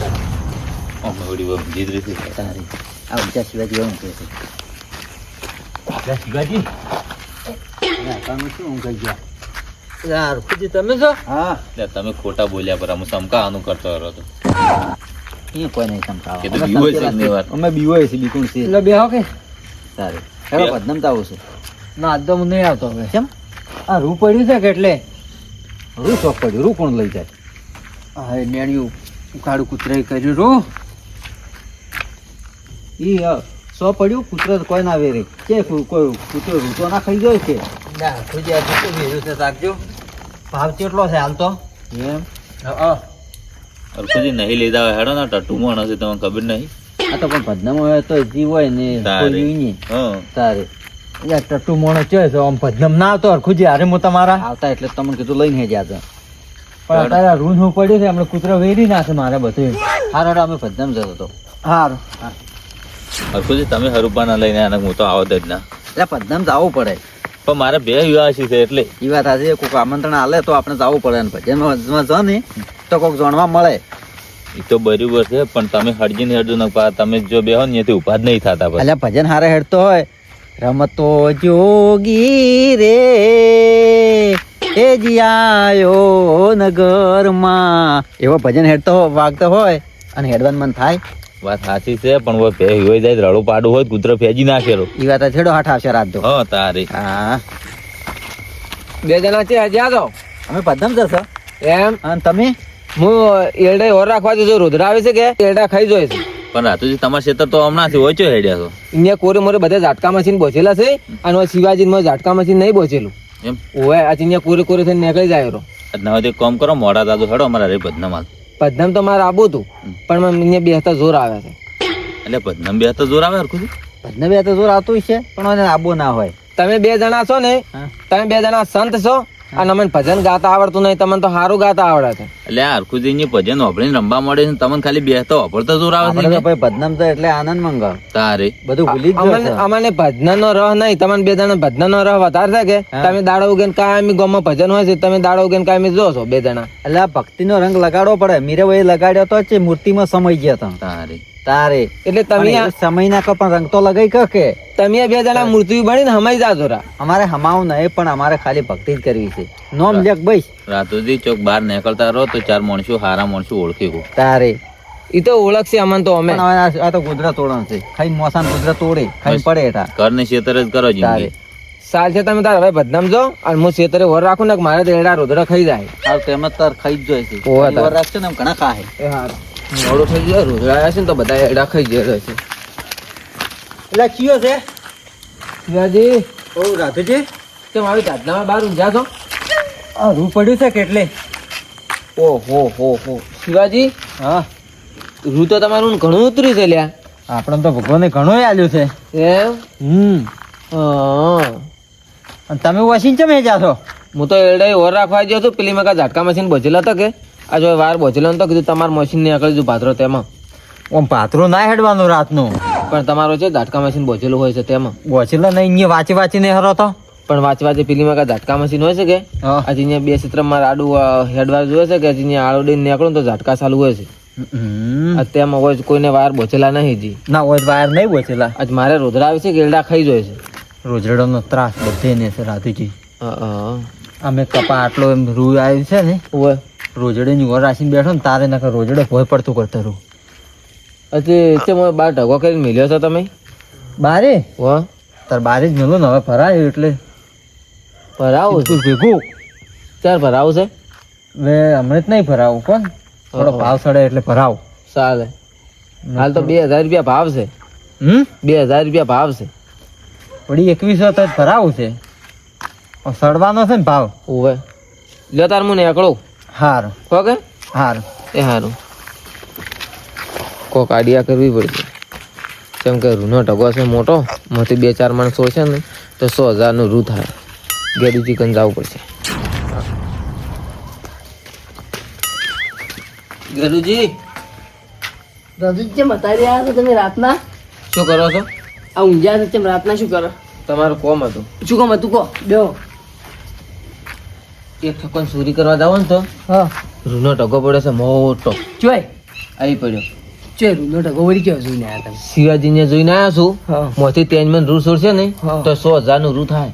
તારે અમે વળી વખત જીદ રીતે તારે આ ઊંચા શિવાજી એવું કહે છે. લે શિવાજી? કાકાનું શું ઊંઘ ગયા? યાર ખુજી તમે છો? હા. લે તમે ખોટા બોલ્યા પર હું સમકા આનું કરતો રહ્યો હતો. અહીંયા કોઈ નહીં સમકાવો. એ તો બીવો છે ઘણી વાર. અમે બીવો છે બીકુણ છે એટલે બેહો કે? તારે હેડો બે. પદ્મમ આવું છું. ના આજ તો હું નહીં આવતો હવે. કેમ? આ રૂ પડ્યું છે કે એટલે? રૂ શોખ પડ્યું રૂ કોણ લઈ જાય? હા એ નેણિયું. ઉકાળું કૂતરાઈ કર્યું. રો. ઈ સો પડ્યું કૂતરો કોઈ ના વેરે. કે કોઈ કૂતરો રૂતો ના ખાઈ ગયો કે? ના ખુજ્યા તો ભેજું છે રાખજો ભાવ કેટલો છે હાલ તો? એમ? હા અરખુજી નહીં લીધા હોય. હેડો ના ટટ્ટુ મોણ હશે તમને ખબર નહીં? આ તો પણ પદ્મમ હોય તો જીવ હોય ને. કોઈ નહીં હા. તારે. યાર ટટ્ટુ મોણો છે છે આમ ભજનમ ના આવતો ખુજી હારે હું તમારા? આવતા એટલે તમને કીધું લઈને હતા પણ અત્યારે રૂન હું પડ્યું છે હમણાં કૂતરો વેરી નાખે મારે બધું હાર હારો અમે પદ્મમ જતો હતો. હારું. અરખુજી તમે હરુપાના લઈને આને હું તો આવત જ ના. એટલે પદ્ધમ જવું પડે. પણ મારે બે વિવાસી છે એટલે. એ વાત આજે કોઈક આમંત્રણ આલે તો આપણે જવું પડે ને ભજનમાં જો ને તો કોઈક જાણવા મળે. એ તો બરાબર છે પણ તમે હરજીને હેડજો ને તમે જો બેહો ને ત્યાંથી ઊભા જ નહીં થતા એટલે ભજન હારે હેડતો હોય. રમતો જોગી રે. નગરમાં. એવો ભજન હેડતો વાગતો હોય અને હેડવાનું મન થાય. વાત સાચી છે પણ હવે હોય જાય રડો પાડું હોય કૂતરો ફેજી નાખેલો. એ વાત છેડો હાથ આવશે રાત દો હા તારી. હા. બે જણા છે હજી આ તો. અમે પદમ જશો એમ? અને તમે? હું એરડા ઓર રાખવા જો રુદ્ર આવે છે કે એરડા ખાઈ જોઈ છે. પણ રાતુજી તમારા ક્ષેત્ર તો હમણાં થી ઓછો હેડ્યા છો અહીંયા કોરે મોરે બધા ઝાટકા મશીન બોચેલા છે અને શિવાજી માં ઝાટકા મશીન નહીં બોચેલું. એમ? ઓય આ અહીંયા કોરે કોરે થઈને નીકળી જાય રો. ના તો કામ કરો મોડા દાદુ હેડો અમારા રે પદનામાં પદ્ધમ તો મારે આબુ હતું પણ મને અહીંયા બેસતા જોર આવે છે. એટલે પદનામ બે હતા જોર આવે હરખુજી ભજન બે હતા જોર આવતું છે પણ મને આબો ના હોય. તમે બે જણા છો ને તમે બે જણા સંત છો અને અમને ભજન ગાતા આવડતું નહીં તમને તો સારું ગાતા આવડે છે. એટલે હરખુજી ની ભજન વાપરીને રમવા મળે છે તમને ખાલી બે તો વાપરતો જોર આવે છે તો ભાઈ પદ્મમ તો એટલે આનંદ મંગાવ. તારે. બધું ભૂલી જ અમને ભજન નો રહ નહીં તમને બે જણા ભજન નો રહ વધારે છે કે? તમે દાડો ઉગેન કાયમી ગોમાં ભજન હોય છે તમે દાડો ઉગેન કાયમી જો છો બે જણા. એટલે આ ભક્તિનો રંગ લગાડવો પડે. મીરે ભાઈ લગાડ્યો તો છે મૂર્તિમાં સમય ગયા તા. તારે. તારે. એટલે તમે સમય નાખો પણ રંગ તો લગાઈ કહો કે? તમે બે જણા મૂર્તિ બનીને હમાઈ જાજો રા. અમારે હમાવું નહીં પણ અમારે ખાલી ભક્તિ જ કરવી છે. નોમ લેખ ભાઈ રાતુજી ચોક બહાર નીકળતા રહો તો ચાર માણસો હારા માણસો ઓળખી ગો તારે. ઈ તો ઓળખશે અમને તો અમે. આ- તો ગુજરા તોડણ છે. ખાઈ મોસાન ગુજરા તોડે ખાઈ પડે એટા ઘર ને ક્ષેત્ર જ કરો જિંદગી. સાલ છે તમે તાર હવે બદનામ જો અને હું છેતરે વર રાખું ને મારે તો એડા રુદ્ર ખાઈ જાય. હાલ તેમ તાર ખાઈ જ તાર. પરિવાર રાખશે ને એમ ઘણા ખાહે. એ હાર. મોડું થઈ ગયો રોજડાયા છે ને તો બધા એડા ખાઈ ગયા છે. એટલે કયો છે? શિવાજી? ઓ રાધુજી? તેમ આવી દાદનામાં બહાર ઊંઝા છો? આ રૂ પડ્યું છે કેટલે? ઓ હો હો હો. શિવાજી? હા. રૂ તો તમારું ઘણું ઉતર્યું છે લ્યા. આપણને તો ભગવાને ઘણું આલ્યું છે. એમ? હમ. અને તમે વસીન ચમ જા છો હું તો એડે ઓર રાખવા ગયો હતો પેલી મેં ઝાટકા મશીન બોચેલા હતો કે? આ જો વાર બોચેલો તો કીધું તમારું મશીન ને આગળ જો ભાદરો તેમાં. ઓમ પાથરો ના હેડવાનું રાતનું. પણ તમારો છે ઝાટકા મશીન બોચેલું હોય છે તેમાં. બોચેલો નહીં અહીંયા વાંચી વાંચીને હરો તો. પણ વાંચ વાંચે પેલી કાંઈ ઝાટકા મશીન હોય છે કે? આજે અહીંયા બે ચિત્રમાં આડું હેડવાર જોયે છે કે અહીંયા દઈને નીકળું તો ઝાટકા ચાલુ હોય છે. તેમાં હોય કોઈને વાર બોચેલા નહીં જી ના હોય વાયર નહીં બોચેલા આજ મારે રોજડા આવે છે ગેરડા ખાઈ જોઈએ છે? રોજડાનો ત્રાસ બધે ને છે રાધુજી. હા, હા. અમે કપા આટલો એમ રૂ આવ્યું છે ને. હોય. રોજડે ની ઓર રાખીને બેઠો ને તારે નાખે રોજડે ભોય પડતું કરતો રહું હજી છે મને બાર ઢગો કરીને મિલ્યો છો તમે? બારે? વાહ તાર બારે જ મેલો ને હવે ભરાયું એટલે. ભરાવું તું ભેગું. ચાર ભરાવું છે? હવે હમણાં જ નહીં ભરાવું પણ. થોડો ભાવ સડે એટલે ભરાવ. ચાલે હાલ તો બે હજાર રૂપિયા ભાવ છે. હમ? બે હજાર રૂપિયા ભાવ છે. પડી એકવીસો તો ભરાવું છે. સડવાનો છે ને ભાવ. ઓવે લ્યો તાર મને નીકળું હાર. ઓકે હાર. એ સારું કોક આડિયા કરવી પડશે. કેમ કે રૂનો ઢગો છે મોટો મોટી બે ચાર માણસો છે ને તો સો હજારનું રૂ થાય. ગેડી ચિકન જવું પડશે. ગેરુજી રજૂ કેમ બતાવી રહ્યા છો તમે રાતના? શું કરો છો? આ ઊંઝા છે તેમ રાતના શું કરો? તમારું કોમ હતું. શું કોમ હતું કહો. બેહો. એક ઠકોન સુરી કરવા જાવ ને તો. હા. રૂનો ઢગો પડ્યો છે મોટો. જોય આવી પડ્યો. ચે રૂનો ટકો વળી ગયો જોઈને આયા તમે. શિવાજીને જોઈને આવ્યા છું. મોથી તેજ મન રૂ છોડશે ને તો સો હજારનું રૂ થાય.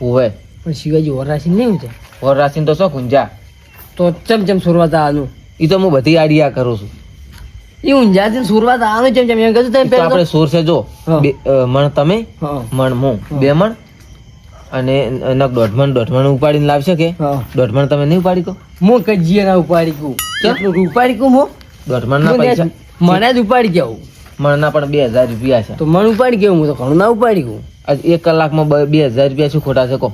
હોય પણ શિવાજી વરરાશી નહીં છે ઓર રાશિને તો શું ગુંજા? તો ચમ ચમ સુરવાત આનું એ તો હું બધી આડિયા કરું છું. એ ઊંઝાથી સુરવાત આનું ચમ ચમ એમ કહ્યું આપણે સોર છે જો. મણ તમે મણ હું. બે મણ અને એના દોઢમણ દોઢમણ ઉપાડીને લાવશે કે? દોઢમણ તમે નહીં ઉપાડી કહો. હું કજીએ ના ઉપાડી કું કેટલું ઉપાડી કું હું. દોઢમણ ના હું પૈસા મને જ ઉપાડી કેવું મણના પણ બે હજાર રૂપિયા છે. તો મણ ઉપાડી કેવું હું તો ઘણું ના ઉપાડી ગયું એક કલાકમાં બ- બે હજાર રૂપિયા શું ખોટા છે કહો.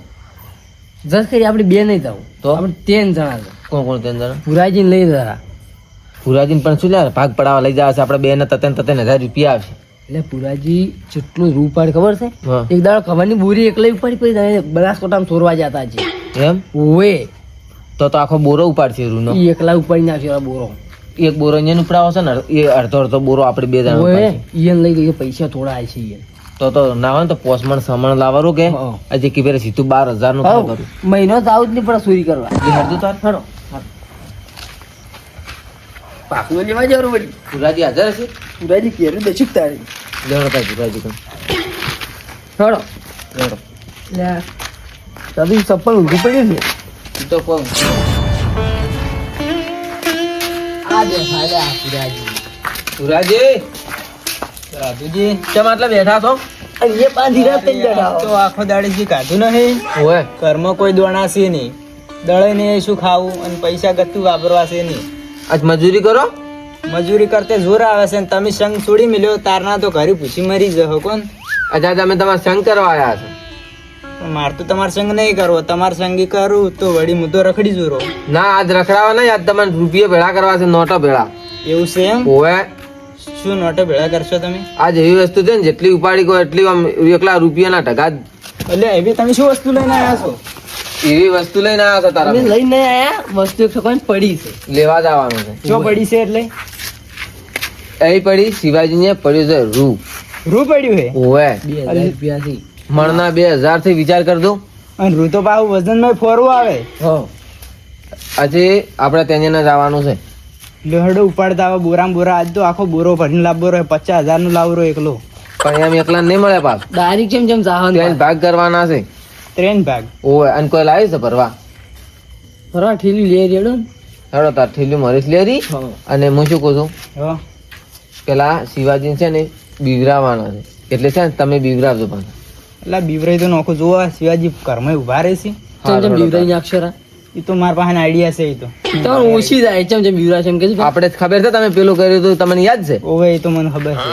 જસ કરી આપણે બે નહીં થવું. તો? આપણે ત્રણ જણા છે. કોણ કોણ ત્રણ જણા? પુરાજીને લઈ જરા પુરાજીને પણ શું લે? ભાગ પડાવવા લઈ જવા છે. આપણે બે ને તતેન તતેન હજાર રૂપિયા આવશે એટલે પુરાજી જેટલું રૂ ઉપાડી ખબર છે? એક દાડો ખબરની બોરી એકલી ઉપાડી પછી તમે બનાસકોટામાં ચોરવા જતા છે. એમ? ઓએ તો તો આખો બોરો ઉપાડશે રૂનો ઈ એકલા ઉપાડી નાખ્યો બોરો. એક બોરો અહીંયા ઉપડાવો છે ને એ અડધો અડધો બોરો આપણે બે જણા ઓએ ઈયન લઈ ગઈ પૈસા થોડા આવે છે ઈયન. તો તો ના હોય તો પોસમણ સમણ લાવવાનું કે? આજે કે પેલા સીધું બાર હજારનું કરું. મહિનો તો આવું જ નહીં પણ સુરી કરવા. એ હરદું તાર? હડો પાકું લેવા જવાનું પડી પુરાજી હાજર હશે? પુરાજી કેરું દે તારી. લેવડો તાર પુરાજી કણ. હડો. લેવડો. લે. તબી ચપ્પલ ઊંધી પડી ઈ તો કહું આ દે ભાઈ આ પુરાજી પુરાજી રાજુજી કેમ આટલા બેઠા છો? એ બાંધી રાત તો આખો દાડી જે કાઢું નહીં. હોય ઘરમાં કોઈ દોણા નહીં. દળે ને શું ખાવું અને પૈસા ગતું વાપરવા છે નહીં. આજ મજૂરી કરો? મજૂરી કરતે જોર આવે છે ને તમે સંગ છોડી મળ્યો તારના તો ઘરે પૂછી મરી જહો કોણ? અચ્છા તમે તમારા સંગ કરવા આવ્યા છો? માર તો તમારે સંગ નહીં કરવો તમારે સંગી કરું તો વળી હું તો રખડી જોરો. ના આજ રખડાવા નહીં આજ તમારે રૂપિયા ભેળા કરવા છે નોટો ભેળા. એવું છે એમ? ઓય શું નોટો ભેળા કરશો તમે? આજ એવી વસ્તુ છે ને જેટલી ઉપાડી કહો એટલી આમ એકલા રૂપિયાના ટકા એટલે એવી તમે શું વસ્તુ લઈને આવ્યા છો? એવી વસ્તુ લઈને આવ્યા છો તારા. લઈને આયા વસ્તુ એક પડી છે. લેવા જવાનું છે. જો પડી છે એટલે? એ પડી શિવાજીને પડ્યું છે રૂ રૂ પડ્યું હે બે હજારથી મણના 2000 થી વિચાર કરજો અને રૂ તો પાછું વજનમાં ફોરવું આવે. હો. આજે આપણે ત્યાં જવાનું છે. લોહડો ઉપાડતા આવે બોરામ બોરા. આજ તો આખો બોરો ભરીને લાવવો રહે પચાસ હજારનું લાવરો એકલો. પણ એમ એકલા નહીં મળે પાછ. કેમ જેમ ત્યાં ચાહન ભાગ કરવાના છે. ત્રણ ભાગ ઓય અને કોઈ લાવી છે ભરવા? ભરવા ઠેલી લે રેડો ને. હેડો તાર ઠેલી મરીશ લે રી અને હું શું કહું છું? પેલા શિવાજી છે ને બીવરાવાના છે. એટલે છે ને તમે બીવરાવજો પાછા એટલે બીવરાઈ તો નોખો જોવા શિવાજી ઘરમાં ઊભા રહે ચમ બીવરાઈ અક્ષરા એ તો મારા પાસે આઈડિયા છે એ તો. તમારે ઓછી જાય ચમ ચમ બીવરા છે એમ કે આપણે જ ખબર છે તમે પેલું કર્યું હતું તમને યાદ છે? ઓવે એ તો મને ખબર છે.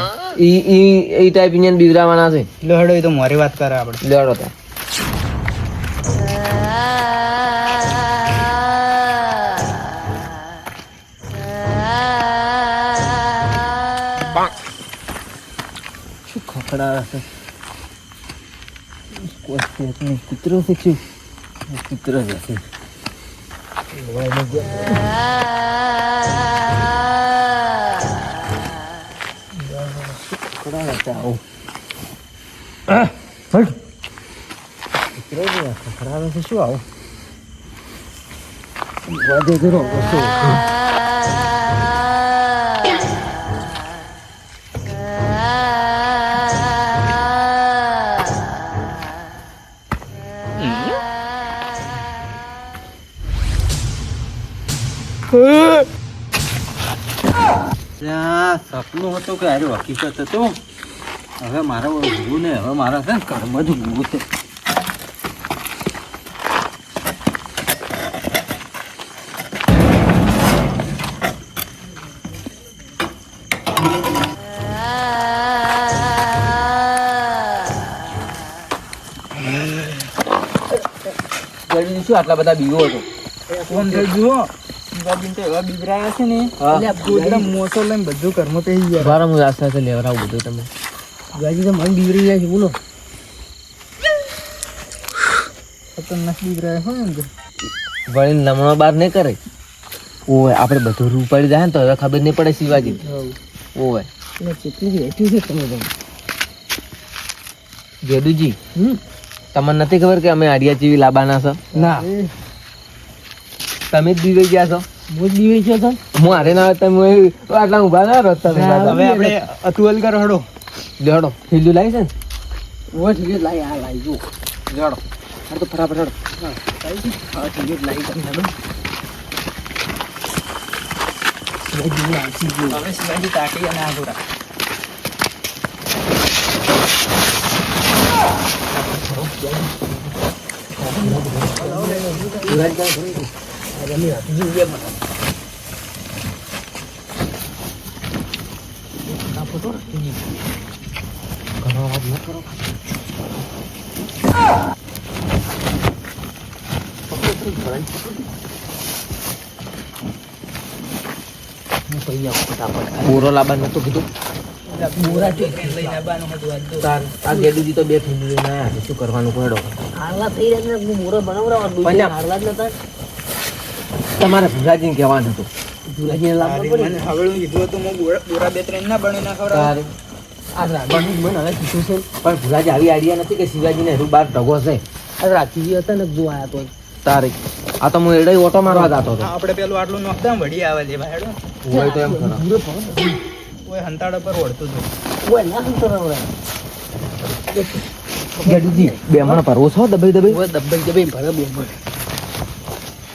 ઈ ઈ ઈ ટાઈપ ઇન્ડિયન બીવરાવાના છે. લડો એ તો મોરી વાત કરે આપણે. લેવડો તાર. શું ખખડા છે કોઈ શેઠ નહીં કૂતરો છે શું કૂતરો જ હશે ખખડાવે છે શું આવું વધે જરો સપનું હતું કે અરે હકીકત હતું. હવે મારા ઊભું ને હવે મારા છે ને કર્મ જ જલ્દી શું આટલા બધા બીવો હતો ફોન થઈ જુઓ શિવાજી તો એવા બીવરાયા છે ને. એટલે આ મોસો લઈને બધું ગયા. બારા હું તમે. ગાજી તો મન જાય છે બોલો. ખતરનાક બીવરાયા હોય ને તો. લમણો બાર નહીં કરે. ઓય આપણે બધું રૂ પડી જાય ને તો હવે ખબર નહીં પડે શિવાજી. ઓય એટલે કેટલી રેઠી છે તમે તો. ગેડુજી હમ. તમને નથી ખબર કે અમે આડિયા જેવી લાબાના છો? ના. તમે જ દીવાઈ ગયા છો? હું જ બીવી તો હું હારે ના તમે આટલા ઊભા ના રહો તમે હવે આપણે અતુઅલ કરો હડો. લેવડો હિલ્યું લાવી છે ને? ઓ ઠીક છે, લાઈ આ લાઈ જો તો ફટાફટ હેડો. હા ઠીક છે, તમે હેડો. હવે શિવાજી તાકી અને આગોરા બોરો લાવવાનું નતું કીધું બોરા ચોકડી લઈને આવવાનું હતું આજ તો. તાર આ ગેડુજી તો બે થેલી લઈને આયા છે. શું કરવાનું કોઈ હેડો હારલા થઈ રહ્યા છે ને, હું મોરો બનાવડાવવા દઉં છું. પન્યા. હારલા જ નતા. તમારે ભુલાજીને કહેવાનું હતું. ધુરાજીને લાવવા તારી પડે. મને હવેળું કીધું હતું હું બોરા- બે ત્રણ ના બની આ રાજીવ મને હવે કીધું છે. પણ ભુલાજી આવી આઈડિયા નથી કે શિવાજીને હજુ બાર ઢગો છે. આ હતા ને જો આયા તો. તારે આ તો હું એડે ઓટો મારવા જતો હતો. આપણે પેલું આટલું નોખતા ને વળી આવે છે ભાઈ હેડો. હોય તો એમ ખરા ઓય હંતાડા પર વળતું હતું ઓય ના સંતરાવડા. ગેડુજી બે મણ પર છો દબાઈ દબાઈ. ઓય દબાઈ દબાઈ ભરે બે ભરે.